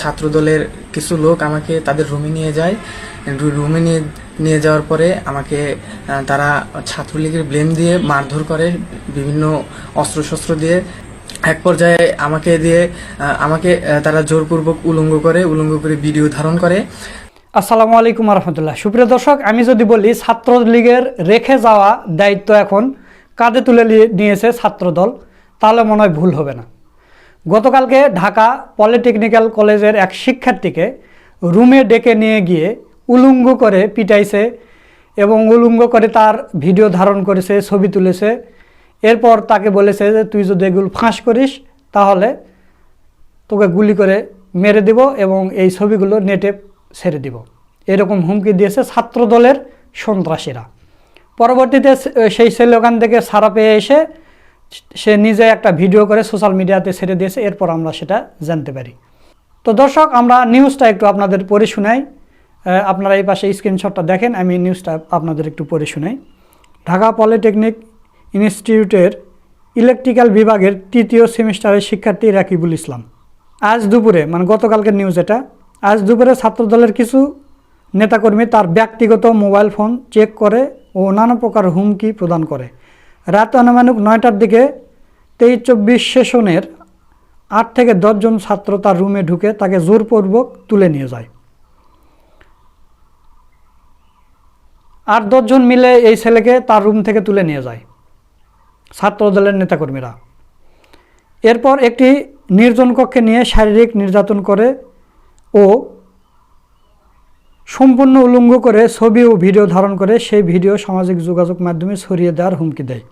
ছাত্রদলের কিছু লোক আমাকে তাদের রুমে নিয়ে যায়। রুমে নিয়ে নিয়ে যাওয়ার পরে আমাকে তারা ছাত্রলীগের ব্লেম দিয়ে মারধর করে বিভিন্ন অস্ত্রশস্ত্র দিয়ে। এক পর্যায়ে আমাকে দিয়ে আমাকে তারা জোরপূর্বক উলঙ্গ করে উলঙ্গ করে ভিডিও ধারণ করে। আসসালামু আলাইকুম রহমতুল্লাহ সুপ্রিয় দর্শক, আমি যদি বলি, ছাত্রলীগের রেখে যাওয়া দায়িত্ব এখন কাঁধে তুলে নিয়েছে ছাত্রদল। তাহলে মনে হয় ভুল হবে না। গতকালকে ঢাকা পলিটেকনিক্যাল কলেজের এক শিক্ষার্থীকে রুমে ডেকে নিয়ে গিয়ে উলঙ্গ করে পিটাইছে এবং উলঙ্গ করে তার ভিডিও ধারণ করেছে, ছবি তুলেছে। এরপর তাকে বলেছে যে, তুই যদি এগুলো ফাঁস করিস, তাহলে তোকে গুলি করে মেরে দিব এবং এই ছবিগুলো নেটে ছেড়ে দিব। এরকম হুমকি দিয়েছে ছাত্রদলের সন্ত্রাসীরা। পরবর্তীতে সেই ছেলে ওখান থেকে সারা পেয়ে এসে সে নিজে একটা ভিডিও করে সোশ্যাল মিডিয়াতে ছেড়ে দিয়েছে, এরপর আমরা সেটা জানতে পারি। তো দর্শক, আমরা নিউজটা একটু আপনাদের পড়ে শোনাই। আপনারা এই পাশে স্ক্রিনশটটা দেখেন, আমি নিউজটা আপনাদের একটু পড়ে শোনাই। ঢাকা পলিটেকনিক ইনস্টিটিউটের ইলেকট্রিক্যাল বিভাগের তৃতীয় সেমিস্টারের শিক্ষার্থী রাকিবুল ইসলাম। আজ দুপুরে মানে গতকালকের নিউজ এটা। আজ দুপুরে ছাত্রদলের কিছু নেতাকর্মী তার ব্যক্তিগত মোবাইল ফোন চেক করে ও নানা প্রকার হুমকি প্রদান করে। রাত আনুমানিক নয়টার দিকে তেইশ চব্বিশ সেশনের আট থেকে দশজন ছাত্র তার রুমে ঢুকে তাকে জোরপূর্বক তুলে নিয়ে যায়। আট দশজন মিলে এই ছেলেকে তার রুম থেকে তুলে নিয়ে যায়, ছাত্রদলের নেতাকর্মীরা। এরপর একটি নির্জন কক্ষে নিয়ে শারীরিক নির্যাতন করে ও সম্পূর্ণ উলঙ্গ করে ছবি ও ভিডিও ধারণ করে সেই ভিডিও সামাজিক যোগাযোগ মাধ্যমে ছড়িয়ে দেওয়ার হুমকি দেয়।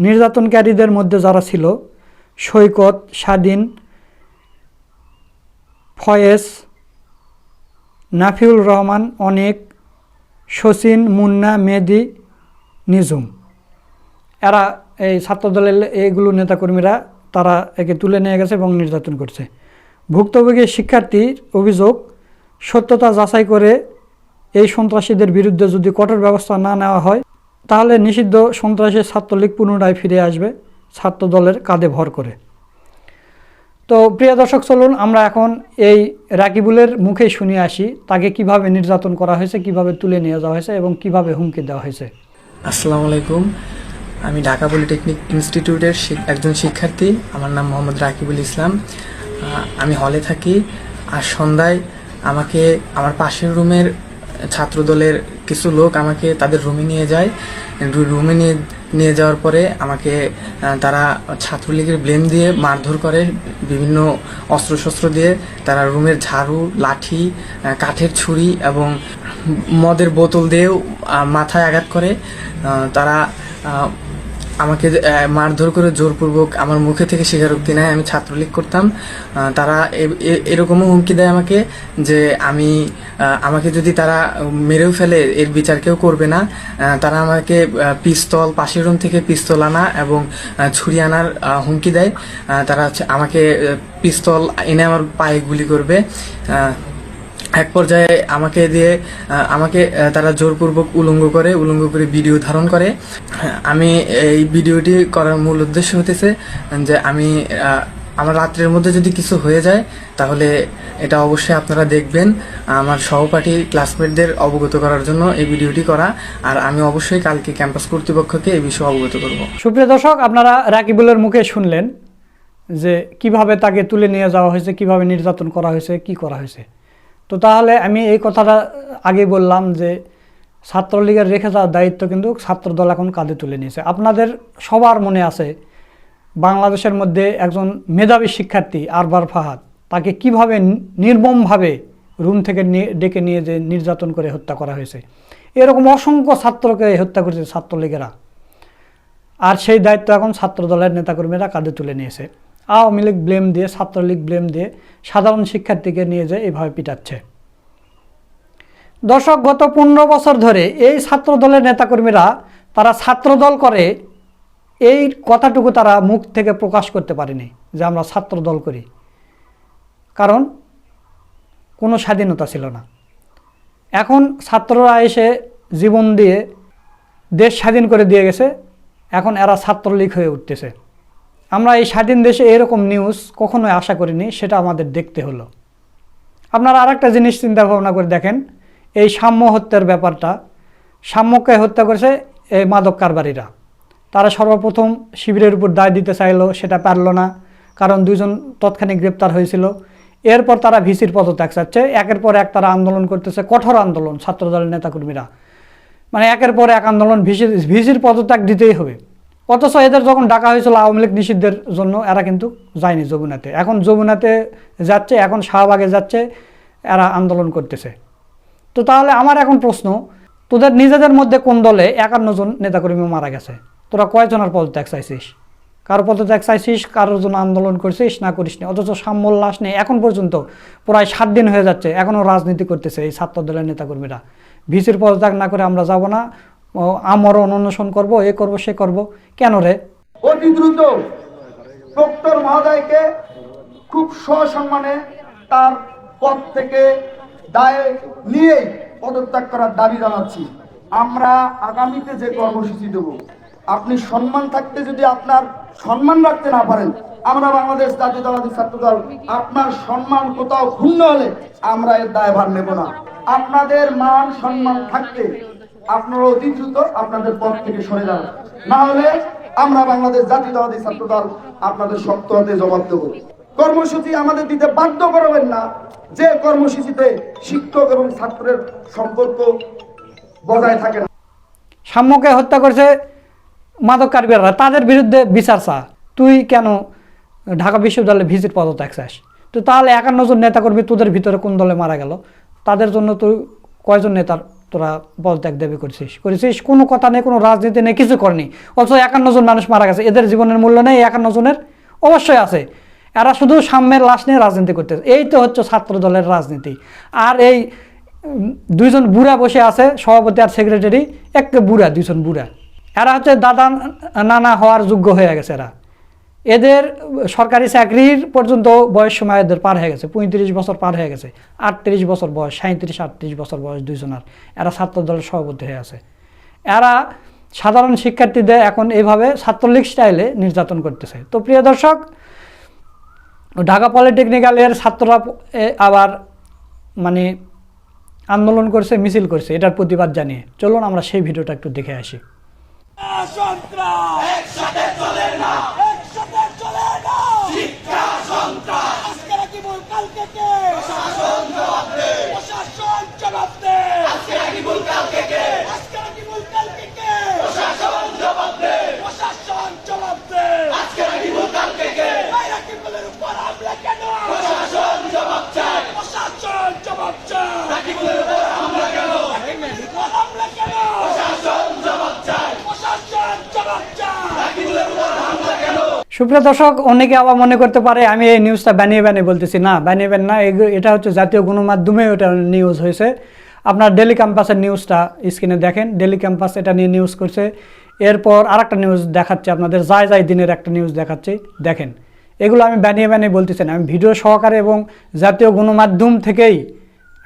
নির্যাতনকারীদের মধ্যে যারা ছিল, সৈকত, স্বাধীন, ফয়েজ নাফিউল রহমান, অনেক, শচীন, মুন্না, মেদি নিজুম এরা এই ছাত্রদলের এইগুলো নেতাকর্মীরা, তারা একে তুলে নিয়ে গেছে এবং নির্যাতন করছে। ভুক্তভোগী শিক্ষার্থীর অভিযোগ, সত্যতা যাচাই করে এই সন্ত্রাসীদের বিরুদ্ধে যদি কঠোর ব্যবস্থা না নেওয়া হয় তাহলে নিষিদ্ধ সন্ত্রাসী ছাত্রলীগ পুনরায় ফিরে আসবে ছাত্র দলের কাঁধে ভর করে। তো প্রিয় দর্শক, চলুন আমরা এখন এই রাকিবুলের মুখে শুনে আসি, তাকে কীভাবে নির্যাতন করা হয়েছে, কীভাবে তুলে নিয়ে যাওয়া হয়েছে এবং কীভাবে হুমকি দেওয়া হয়েছে। আসসালামু আলাইকুম। আমি ঢাকা পলিটেকনিক ইনস্টিটিউটের একজন শিক্ষার্থী। আমার নাম মোহাম্মদ রাকিবুল ইসলাম। আমি হলে থাকি আর সন্ধ্যায় আমাকে আমার পাশের রুমের ছাত্রদলের কিছু লোক আমাকে তাদের রুমে নিয়ে যায়। রুমে নিয়ে নিয়ে যাওয়ার পরে আমাকে তারা ছাত্রলীগের ব্লেম দিয়ে মারধর করে, বিভিন্ন অস্ত্রশস্ত্র দিয়ে তারা রুমের ঝাড়ু, লাঠি কাঠের ছুরি এবং মদের বোতল দিয়েও মাথায় আঘাত করে। তারা আমাকে মারধর করে জোরপূর্বক আমার মুখে থেকে স্বীকারোক্তি নেয়, আমি ছাত্রলীগ করতাম। তারা এরকমও হুমকি দেয় আমাকে যে আমি আমাকে যদি তারা মেরেও ফেলে, এর বিচার কেউ করবে না। তারা আমাকে পিস্তল, পাশের রুম থেকে পিস্তল আনা এবং ছুরি আনার হুমকি দেয়। তারা আমাকে পিস্তল এনে আমার পায়ে গুলি করবে। এক পর্যায়ে আমাকে দিয়ে আমাকে তারা জোরপূর্বক উলঙ্গ করে উলঙ্গ করে ভিডিও ধারণ করে। আমি এই ভিডিওটি করার মূল উদ্দেশ্য হতেছে যে আমি আমার রাত্রের মধ্যে যদি কিছু হয়ে যায়, তাহলে এটা অবশ্যই আপনারা দেখবেন। আমার সহপাঠী ক্লাসমেটদের অবগত করার জন্য এই ভিডিওটি করা। আর আমি অবশ্যই কালকে ক্যাম্পাস কর্তৃপক্ষকে এই বিষয়ে অবগত করব। সুপ্রিয় দর্শক, আপনারা রাকিবুলের মুখে শুনলেন যে কীভাবে তাকে তুলে নিয়ে যাওয়া হয়েছে, কীভাবে নির্যাতন করা হয়েছে, কি করা হয়েছে। তো তাহলে আমি এই কথাটা আগে বললাম যে ছাত্রলীগের রেখে যাওয়ার দায়িত্ব কিন্তু ছাত্রদল এখন কাঁধে তুলে নিয়েছে। আপনাদের সবার মনে আছে বাংলাদেশের মধ্যে একজন মেধাবী শিক্ষার্থী আরবার ফাহাদ, তাকে কীভাবে নির্মমভাবে রুম থেকে ডেকে নিয়ে যে নির্যাতন করে হত্যা করা হয়েছে? এরকম অসংখ্য ছাত্রকে হত্যা করেছে ছাত্রলীগেরা। আর সেই দায়িত্ব এখন ছাত্রদলের নেতাকর্মীরা কাঁধে তুলে নিয়েছে। আওয়ামী লীগ ব্লেম দিয়ে, ছাত্রলীগ ব্লেম দিয়ে সাধারণ শিক্ষার্থীকে নিয়ে যে এইভাবে পিটাচ্ছে। দর্শক, গত পনেরো বছর ধরে এই ছাত্র দলের নেতাকর্মীরা তারা ছাত্রদল করে এই কথাটুকু তারা মুখ থেকে প্রকাশ করতে পারেনি যে আমরা ছাত্র দল করি। কারণ কোনো স্বাধীনতা ছিল না। এখন ছাত্ররা এসে জীবন দিয়ে দেশ স্বাধীন করে দিয়ে গেছে। এখন এরা ছাত্রলীগ হয়ে উঠতেছে। আমরা এই স্বাধীন দেশে এরকম নিউজ কখনোই আশা করিনি, সেটা আমাদের দেখতে হলো। আপনারা আর একটা জিনিস চিন্তা ভাবনা করে দেখেন, এই সাম্য হত্যার ব্যাপারটা। সাম্যকে হত্যা করেছে এই মাদক কারবারিরা। তারা সর্বপ্রথম শিবিরের উপর দায় দিতে চাইলো, সেটা পারল না, কারণ দুজন তৎক্ষণিক গ্রেপ্তার হয়েছিল। এরপর তারা ভিসির পদত্যাগ চাচ্ছে। একের পর এক তারা আন্দোলন করতেছে, কঠোর আন্দোলন ছাত্রদলের নেতাকর্মীরা। মানে একের পর এক আন্দোলন, ভিসির ভিসির পদত্যাগ দিতেই হবে। অথচ এদের যখন ডাকা হয়েছিল আওয়ামী লীগ নিষিদ্ধের জন্য, এরা কিন্তু যায়নি যমুনাতে। এখন যমুনাতে যাচ্ছে, এখন শাহবাগে যাচ্ছে, এরা আন্দোলন করতেছে। তো তাহলে আমার এখন প্রশ্ন, তোদের নিজেদের মধ্যে কোন দলে একান্ন জন নেতাকর্মী মারা গেছে? তোরা কয়জনের পদত্যাগ চাইছিস? কারও পদত্যাগ চাইছিস, কারোর জন্য আন্দোলন করছিস, না করিস নি? অথচ সাম্যল লাশ নেই। এখন পর্যন্ত প্রায় সাত দিন হয়ে যাচ্ছে এখনও রাজনীতি করতেছে এই ছাত্র দলের নেতাকর্মীরা। ভিসির পদত্যাগ না করে আমরা যাব না আমরও অনশন করব, এ করব, সে করব। কেন রে? অতি দ্রুত প্রক্টর মহোদয়কে খুব সসম্মানে তার পদ থেকে দায় নিয়েই পদত্যাগ করার দাবি জানাচ্ছি। আমরা আগামীতে যে কর্মসূচি দেব, আপনি সম্মান থাকতে যদি আপনার সম্মান রাখতে না পারেন, আমরা বাংলাদেশ জাতীয়তাবাদী ছাত্র দল আপনার সম্মান কোথাও ক্ষুণ্ণ হলে আমরা এর দায়ভার নেব না। আপনাদের মান সম্মান থাকতে আপনারা অতি দ্রুত আপনাদের পদ থেকে সরে যান। না হলে আমরা বাংলাদেশ জাতীয়তাবাদী ছাত্র দল আপনাদের শক্ত হাতে জবাব দেব। কর্মসূচি আমাদের দিতে বাধ্য করবেন না। যে কর্মসূচিতে শিক্ষক এবং ছাত্রের সম্পর্ক বজায় থাকে না। সাম্যকে হত্যা করছে মাদক কারবাররা। তাদের বিরুদ্ধে বিচার চা। তুই কেন ঢাকা বিশ্ববিদ্যালয়ে ভিজিট পদত্যাগ চাস? তো তাহলে একান্ন জন নেতাকর্মী তোদের ভিতরে কোন দলে মারা গেল? তাদের জন্য তুই কয়জন নেতার তোরা পদত্যাগ দেবে করেছিস। করেছিস, কোনো কথা নেই, কোনো রাজনীতি নেই, কিছু করনি। অথচ একান্ন জন মানুষ মারা গেছে। এদের জীবনের মূল্য নেই, একান্ন জনের অবশ্যই আছে। এরা শুধু সাম্যের লাশ নিয়ে রাজনীতি করতেছে এই তো হচ্ছে ছাত্র দলের রাজনীতি। আর এই দুইজন বুড়া বসে আছে, সভাপতি আর সেক্রেটারি এক বুড়া, দুইজন বুড়া। এরা হচ্ছে দাদা, নানা হওয়ার যোগ্য হয়ে গেছে এরা। এদের সরকারি চাকরির পর্যন্ত বয়স সময় এদের পার হয়ে গেছে, পঁয়ত্রিশ বছর পার হয়ে গেছে। আটত্রিশ বছর বয়স সাঁত্রিশ আটত্রিশ বছর বয়স দুইজনার এরা ছাত্র দলের সভাপতি হয়ে আছে। এরা সাধারণ শিক্ষার্থীদের এখন এইভাবে ছাত্রলীগ স্টাইলে নির্যাতন করতেছে। তো প্রিয় দর্শক, ঢাকা পলিটেকনিক্যালের ছাত্ররা আবার মানে আন্দোলন করছে, মিছিল করছে, এটার প্রতিবাদ জানিয়ে। চলুন আমরা সেই ভিডিওটা একটু দেখে আসি। সন্ত্রাস! একসাথে চলে না একসাথে চলে না শিক্ষা সন্ত্রাস আজকে নাকি বল কালকে কে প্রশাসন জবাব দে প্রশাসন জবাব দে আজকে নাকি বল কালকে কে আজকে নাকি বল কালকে কে প্রশাসন জবাব দে প্রশাসন জবাব দে আজকে নাকি বল কালকে কে এই রাকিবুলের উপর হামলা কেন প্রশাসন জবাব চায় প্রশাসন জবাব চায় রাকিবুলের উপর হামলা কেন রাকিবুলের উপর হামলা কেন প্রশাসন জবাব চায় প্রশাসন জবাব চায় রাকিবুলের উপর হামলা কেন সুপ্রিয় দর্শক, অনেকে আবার মনে করতে পারে, আমি এই নিউজটা বানিয়ে বানিয়ে বলতেছি, না, বানিয়ে বানিয়ে না এটা হচ্ছে জাতীয় গণমাধ্যমে ওটা নিউজ হয়েছে। আপনার ডেলি ক্যাম্পাসের নিউজটা স্ক্রিনে দেখেন ডেলি ক্যাম্পাস এটা নিয়ে নিউজ করছে। এরপর আর একটা নিউজ দেখাচ্ছে আপনাদের, যায় যায় দিনের একটা নিউজ দেখাচ্ছে, দেখেন। এগুলো আমি বানিয়ে বানিয়ে বলতেছি না, আমি ভিডিও সহকারে এবং জাতীয় গণমাধ্যম থেকেই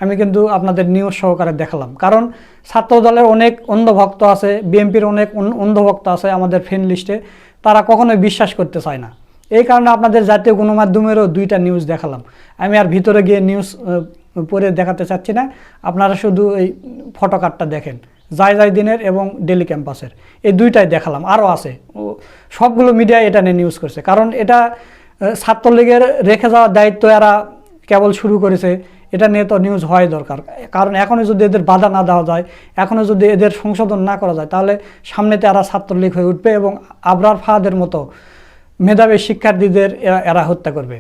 আমি কিন্তু আপনাদের নিউজ সহকারে দেখালাম। কারণ ছাত্র দলের অনেক অন্ধভক্ত আছে বিএনপির অনেক অন্ধভক্ত আছে আমাদের ফ্রেন্ড লিস্টে তারা কখনোই বিশ্বাস করতে চায় না। এই কারণে আপনাদের জাতীয় গণমাধ্যমেরও দুইটা নিউজ দেখালাম। আমি আর ভিতরে গিয়ে নিউজ পড়ে দেখাতে চাচ্ছি না। আপনারা শুধু এই ফটো কার্ডটা দেখেন। যায় যায় দিনের এবং ডেলি ক্যাম্পাসের এই দুইটাই দেখালাম। আরও আছে। সবগুলো মিডিয়ায় এটা নিয়ে নিউজ করছে। কারণ এটা ছাত্রলীগের রেখে যাওয়ার দায়িত্ব এরা কেবল শুরু করেছে। এটা নিয়ে তো নিউজ হওয়াই দরকার। কারণ এখনও যদি এদের বাধা না দেওয়া যায় এখনও যদি এদের সংশোধন না করা যায়, তাহলে সামনেতে এরা ছাত্রলীগ হয়ে উঠবে এবং আবরার ফাহাদের মতো মেধাবী শিক্ষার্থীদের এরা হত্যা করবে।